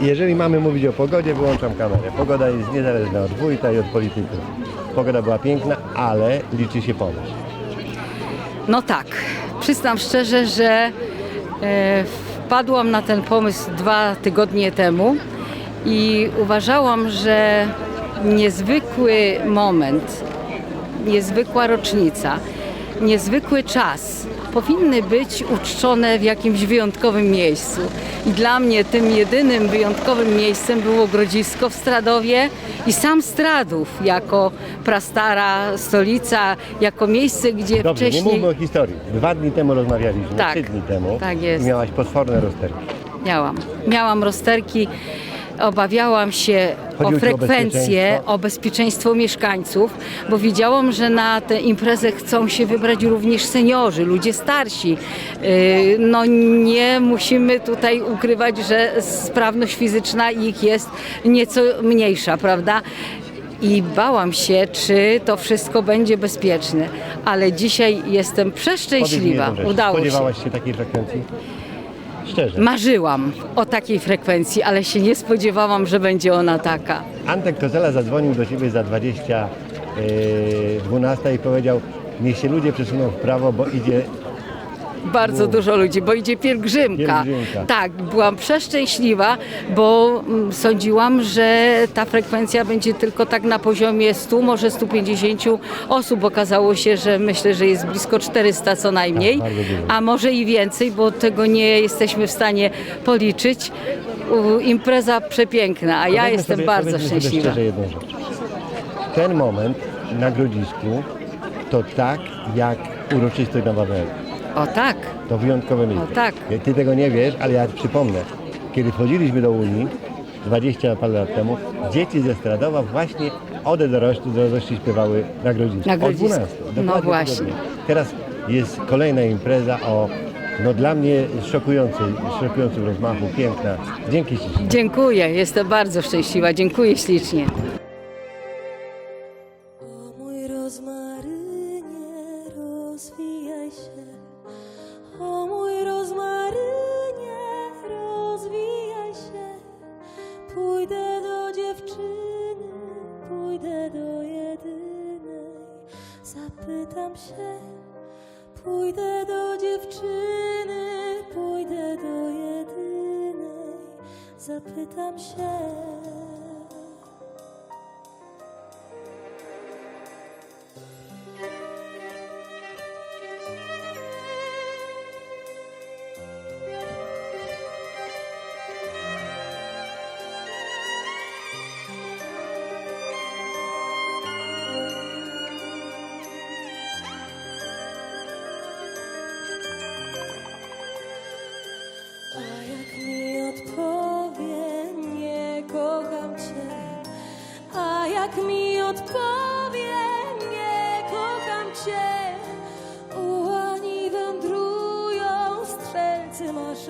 Jeżeli mamy mówić o pogodzie, wyłączam kamerę. Pogoda jest niezależna od wójta i od polityków. Pogoda była piękna, ale liczy się pomysł. No tak, przyznam szczerze, że e, wpadłam na ten pomysł dwa tygodnie temu i uważałam, że niezwykły moment, niezwykła rocznica, niezwykły czas powinny być uczczone w jakimś wyjątkowym miejscu. I dla mnie tym jedynym wyjątkowym miejscem było Grodzisko w Stradowie i sam Stradów jako prastara stolica, jako miejsce, gdzie Dobrze, nie wcześniej... mówmy o historii. Dwa dni temu rozmawialiśmy, Tak, trzy dni temu. tak jest. I miałaś potworne rozterki. Miałam. Miałam rozterki, obawiałam się Chodziło o o frekwencję, bezpieczeństwo? o bezpieczeństwo mieszkańców, bo widziałam, że na tę imprezę chcą się wybrać również seniorzy, ludzie starsi. Yy, No nie musimy tutaj ukrywać, że sprawność fizyczna ich jest nieco mniejsza, prawda? I bałam się, czy to wszystko będzie bezpieczne, ale dzisiaj jestem przeszczęśliwa. Udało się. Spodziewałaś się takiej frekwencji? Szczerze. Marzyłam o takiej frekwencji, ale się nie spodziewałam, że będzie ona taka. Antek Kozela zadzwonił do ciebie za 20 yy, 12 i powiedział, niech się ludzie przesuną w prawo, bo idzie Bardzo dużo ludzi, bo idzie pielgrzymka. Pielgrzymka. Tak, byłam przeszczęśliwa, bo mm, sądziłam, że ta frekwencja będzie tylko tak na poziomie 100, może 150 osób. Okazało się, że myślę, że jest blisko 400 co najmniej, Tak, bardzo dużo. a może i więcej, bo tego nie jesteśmy w stanie policzyć. U, Impreza przepiękna, a ja Powiedzmy jestem sobie, bardzo powiedzmy sobie szczęśliwa. szczerze jedną rzecz. Ten moment na Grodzisku to tak jak uroczystość na Wawelu. O tak, To wyjątkowe miejsce. O tak. Ty tego nie wiesz, ale ja przypomnę. Kiedy wchodziliśmy do Unii 20 parę lat temu, dzieci ze Stradowa właśnie ode dorośli, dorośli śpiewały na Grodzisku. Na O Grodzisku. 12. No właśnie. Teraz jest kolejna impreza o no dla mnie szokującej, szokującym rozmachu, piękna. Dzięki Ci. dziękuję, jestem bardzo szczęśliwa, dziękuję ślicznie. Się, pójdę do dziewczyny, pójdę do jedynej. Zapytam się.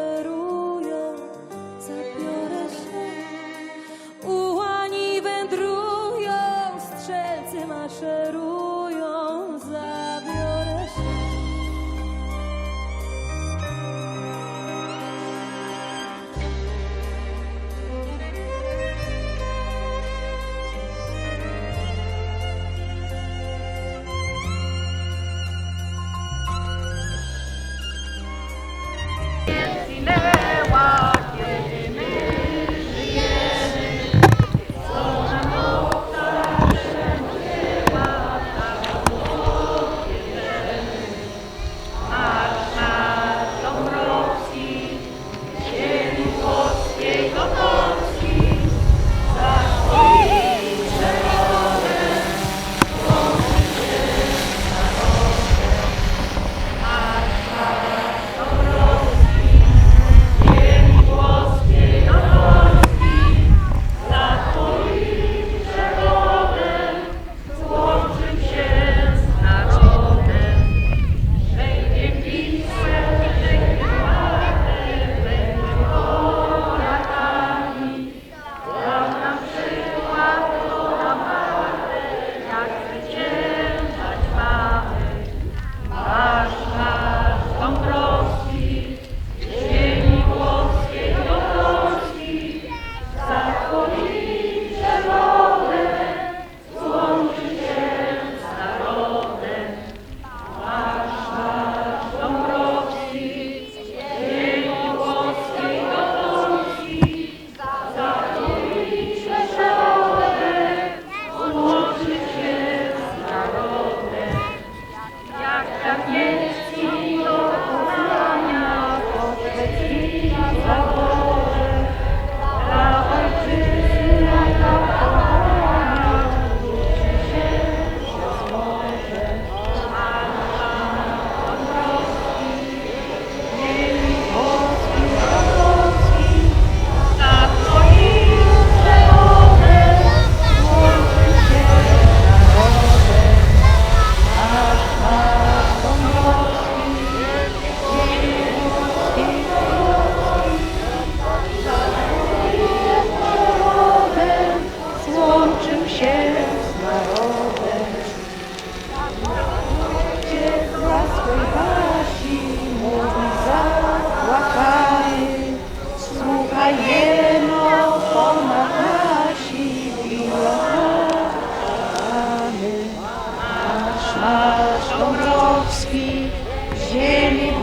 ser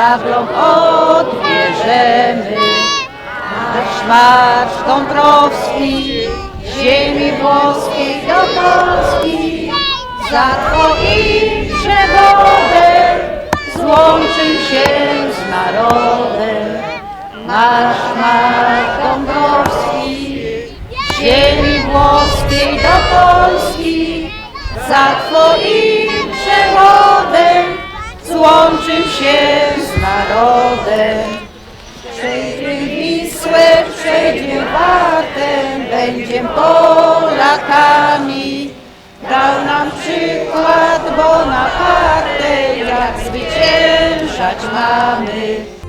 szablą odbierzemy. Marsz, marsz Dąbrowski, ziemi włoskiej do Polski, za Twoim przewodem złączył się z narodem. Marsz, marsz Dąbrowski, ziemi włoskiej do Polski, za Twoim przewodem złączył się z narodem. Przejdzie Wisłę, przejdzie Wartę, będziem Polakami. Dał nam przykład Bonaparte, jak zwyciężać mamy.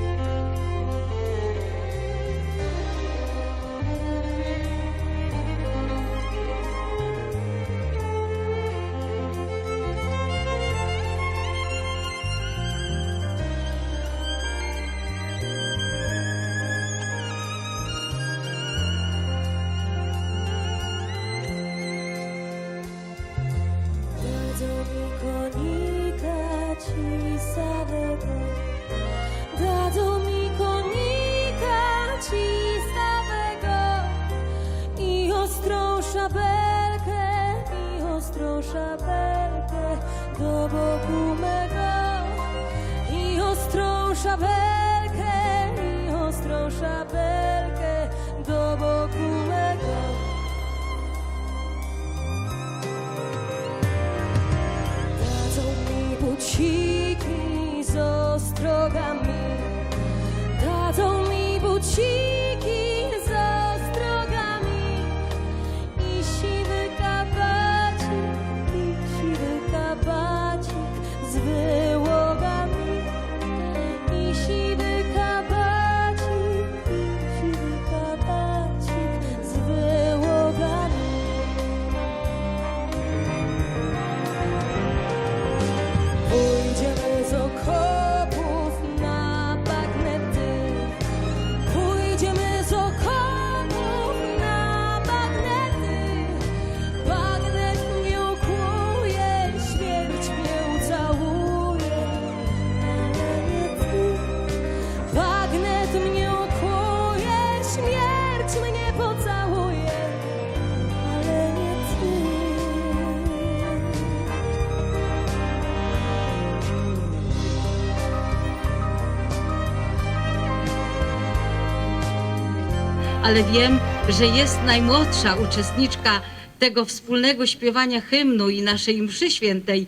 Ale wiem, że jest najmłodsza uczestniczka tego wspólnego śpiewania hymnu i naszej mszy świętej.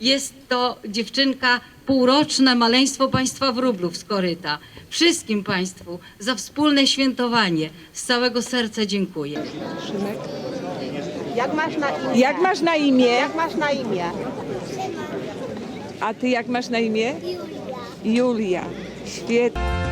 Jest to dziewczynka półroczne maleństwo państwa wróblów z Koryta. Wszystkim Państwu za wspólne świętowanie z całego serca dziękuję. Jak masz na imię? Jak masz na imię? Jak masz na imię? A ty jak masz na imię? Julia. Julia. Świetnie.